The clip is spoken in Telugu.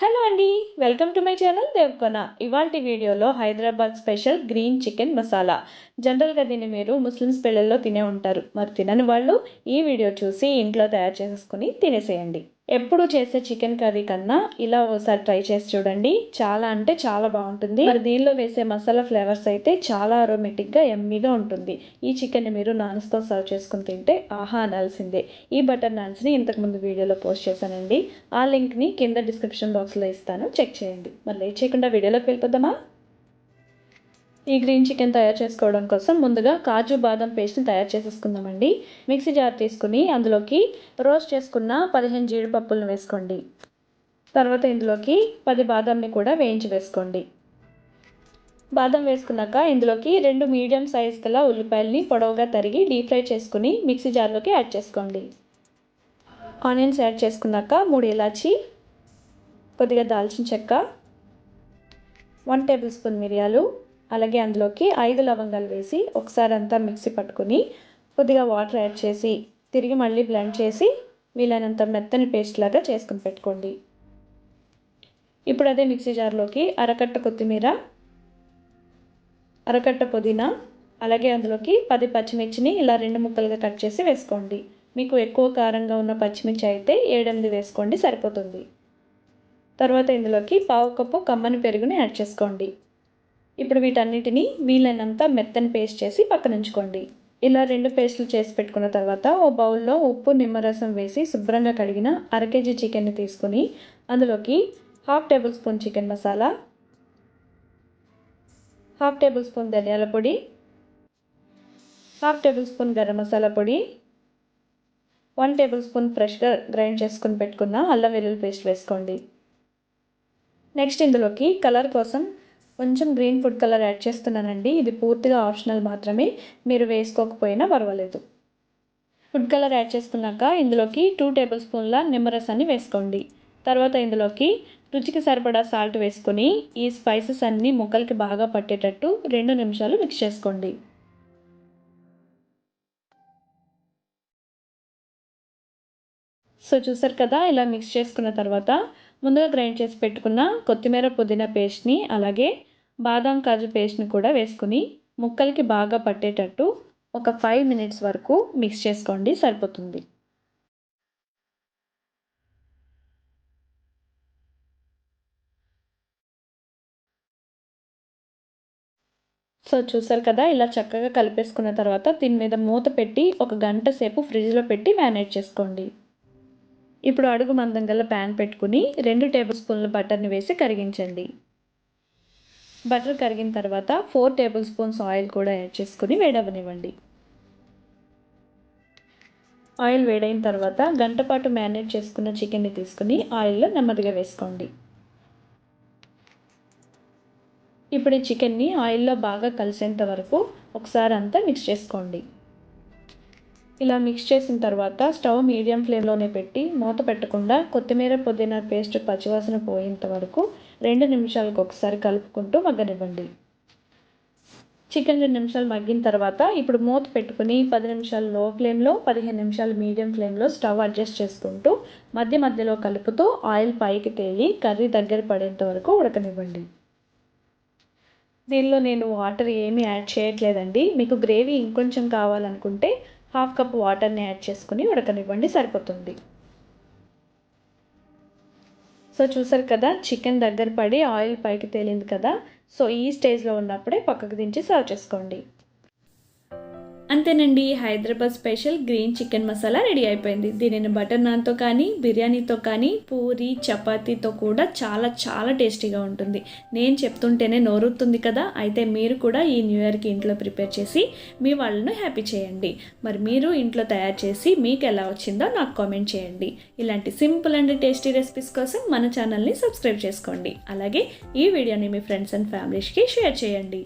హలో అండి welcome to my channel Devakona. ఇవాళ వీడియోలో Hyderabad special green chicken masala. జనరల్గా దీన్ని మీరు ముస్లిమ్స్ పెళ్ళల్లో తినే ఉంటారు. మరి తినని వాళ్ళు ఈ వీడియో చూసి ఇంట్లో తయారు చేసుకుని తినేసేయండి. ఎప్పుడు చేసే చికెన్ కర్రీ కన్నా ఇలా ఒకసారి ట్రై చేసి చూడండి. చాలా అంటే చాలా బాగుంటుంది. మరి దీనిలో వేసే మసాలా ఫ్లేవర్స్ అయితే చాలా అరోమేటిక్గా ఎమ్మీగా ఉంటుంది. ఈ చికెన్ని మీరు నాన్స్తో సర్వ్ చేసుకుని తింటే ఆహా అనాల్సిందే. ఈ బటర్ నాన్స్ని ఇంతకుముందు వీడియోలో పోస్ట్ చేశానండి. ఆ లింక్ని కింద డిస్క్రిప్షన్ బాక్స్లో ఇస్తాను. చెక్ చేయండి. మరి లేట్ చేయకుండా వీడియోలోకి వెళ్ళిపోదామా? ఈ గ్రీన్ చికెన్ తయారు చేసుకోవడం కోసం ముందుగా కాజు బాదం పేస్ట్ని తయారు చేసేసుకుందామండి. మిక్సీ జార్ తీసుకుని అందులోకి రోస్ట్ చేసుకున్న పదిహేను జీడిపప్పులను వేసుకోండి. తర్వాత ఇందులోకి పది బాదంని కూడా వేయించి వేసుకోండి. బాదం వేసుకున్నాక ఇందులోకి రెండు మీడియం సైజ్ గల ఉల్లిపాయలని పొడవుగా తరిగి డీప్ ఫ్రై చేసుకుని మిక్సీ జార్లోకి యాడ్ చేసుకోండి. ఆనియన్స్ యాడ్ చేసుకున్నాక మూడు ఇలాచి కొద్దిగా దాల్చిన చెక్క వన్ టేబుల్ స్పూన్ మిరియాలు అలాగే అందులోకి ఐదు లవంగాలు వేసి ఒకసారి అంతా మిక్సీ పట్టుకుని కొద్దిగా వాటర్ యాడ్ చేసి తిరిగి మళ్ళీ బ్లెండ్ చేసి వీలైనంత మెత్తని పేస్ట్ లాగా చేసుకుని పెట్టుకోండి. ఇప్పుడు అదే మిక్సీ జార్లోకి అరకట్ట కొత్తిమీర అరకట్ట పుదీనా అలాగే అందులోకి పది పచ్చిమిర్చిని ఇలా రెండు ముక్కలుగా కట్ చేసి వేసుకోండి. మీకు ఎక్కువ కారంగా ఉన్న పచ్చిమిర్చి అయితే ఏడెనిమిది వేసుకోండి సరిపోతుంది. తర్వాత ఇందులోకి పావు కప్పు కమ్మని పెరుగుని యాడ్ చేసుకోండి. ఇప్పుడు వీటన్నిటిని వీలైనంత మెత్తని పేస్ట్ చేసి పక్కన ఉంచుకోండి. ఇలా రెండు పేస్టులు చేసి పెట్టుకున్న తర్వాత ఓ బౌల్లో ఉప్పు నిమ్మరసం వేసి శుభ్రంగా కడిగిన అర కేజీ చికెన్ని తీసుకుని అందులోకి half tablespoon chicken masala half tablespoon ధనియాల పొడి half table spoon garam masala పొడి వన్ టేబుల్ స్పూన్ ఫ్రెష్గా గ్రైండ్ చేసుకుని పెట్టుకున్న అల్లం వెల్లుల్లి పేస్ట్ వేసుకోండి. నెక్స్ట్ ఇందులోకి కలర్ కోసం కొంచెం గ్రీన్ ఫుడ్ కలర్ యాడ్ చేస్తున్నానండి. ఇది పూర్తిగా ఆప్షనల్ మాత్రమే. మీరు వేసుకోకపోయినా పర్వాలేదు. ఫుడ్ కలర్ యాడ్ చేసుకున్నాక ఇందులోకి టూ టేబుల్ స్పూన్ల నిమ్మరసాన్ని వేసుకోండి. తర్వాత ఇందులోకి రుచికి సరిపడా సాల్ట్ వేసుకొని ఈ స్పైసెస్ అన్నీ ముక్కలకి బాగా పట్టేటట్టు రెండు నిమిషాలు మిక్స్ చేసుకోండి. సో చూసారు కదా ఇలా మిక్స్ చేసుకున్న తర్వాత ముందుగా గ్రైండ్ చేసి పెట్టుకున్న కొత్తిమీర పుదీనా పేస్ట్ని అలాగే బాదం కాజు పేస్ట్ని కూడా వేసుకుని ముక్కలకి బాగా పట్టేటట్టు ఒక ఫైవ్ మినిట్స్ వరకు మిక్స్ చేసుకోండి సరిపోతుంది. సో చూసారు కదా ఇలా చక్కగా కలిపేసుకున్న తర్వాత దీని మీద మూత పెట్టి ఒక గంట సేపు ఫ్రిడ్జ్లో పెట్టి మ్యారినేట్ చేసుకోండి. ఇప్పుడు అడుగు మందం గల ప్యాన్ పెట్టుకుని రెండు టేబుల్ స్పూన్ల బటర్ని వేసి కరిగించండి. బటర్ కరిగిన తర్వాత ఫోర్ టేబుల్ స్పూన్స్ ఆయిల్ కూడా యాడ్ చేసుకుని వేడవనివ్వండి. ఆయిల్ వేడైన తర్వాత గంట పాటు మ్యారినేట్ చేసుకున్న చికెన్ని తీసుకుని ఆయిల్లో నెమ్మదిగా వేసుకోండి. ఇప్పుడు ఈ చికెన్ని ఆయిల్లో బాగా కలిసేంత వరకు ఒకసారి అంతా మిక్స్ చేసుకోండి. ఇలా మిక్స్ చేసిన తర్వాత స్టవ్ మీడియం ఫ్లేమ్లోనే పెట్టి మూత పెట్టకుండా కొత్తిమీర పుదీనా పేస్ట్ పచ్చివాసన పోయేంత వరకు రెండు నిమిషాలకు ఒకసారి కలుపుకుంటూ మగ్గనివ్వండి. చికెన్ రెండు నిమిషాలు మగ్గిన తర్వాత ఇప్పుడు మూత పెట్టుకుని పది నిమిషాలు లో ఫ్లేమ్లో పదిహేను నిమిషాలు మీడియం ఫ్లేమ్లో స్టవ్ అడ్జస్ట్ చేసుకుంటూ మధ్య మధ్యలో కలుపుతూ ఆయిల్ పైకి తేలి కర్రీ దగ్గర పడేంత వరకు ఉడకనివ్వండి. దీనిలో నేను వాటర్ ఏమీ యాడ్ చేయట్లేదండి. మీకు గ్రేవీ ఇంకొంచెం కావాలనుకుంటే హాఫ్ కప్ వాటర్ని యాడ్ చేసుకుని ఉడకనివ్వండి సరిపోతుంది. సో చూసారు కదా చికెన్ దగ్గర పడి ఆయిల్ పైకి తేలింది కదా. సో ఈ స్టేజ్లో ఉన్నప్పుడే పక్కకు దించి సర్వ్ చేసుకోండి. అంతేనండి. Hyderabad special green chicken masala ready అయిపోయింది. దీనిని బటర్ నాన్తో కానీ బిర్యానీతో కానీ పూరి చపాతీతో కూడా చాలా చాలా టేస్టీగా ఉంటుంది. నేను చెప్తుంటేనే నోరుతుంది కదా. అయితే మీరు కూడా ఈ న్యూ ఇయర్కి ఇంట్లో ప్రిపేర్ చేసి మీ వాళ్ళను హ్యాపీ చేయండి. మరి మీరు ఇంట్లో తయారు చేసి మీకు ఎలా వచ్చిందో నాకు కామెంట్ చేయండి. ఇలాంటి సింపుల్ అండ్ టేస్టీ రెసిపీస్ కోసం మన ఛానల్ని సబ్స్క్రైబ్ చేసుకోండి. అలాగే ఈ వీడియోని మీ ఫ్రెండ్స్ అండ్ ఫ్యామిలీస్కి షేర్ చేయండి.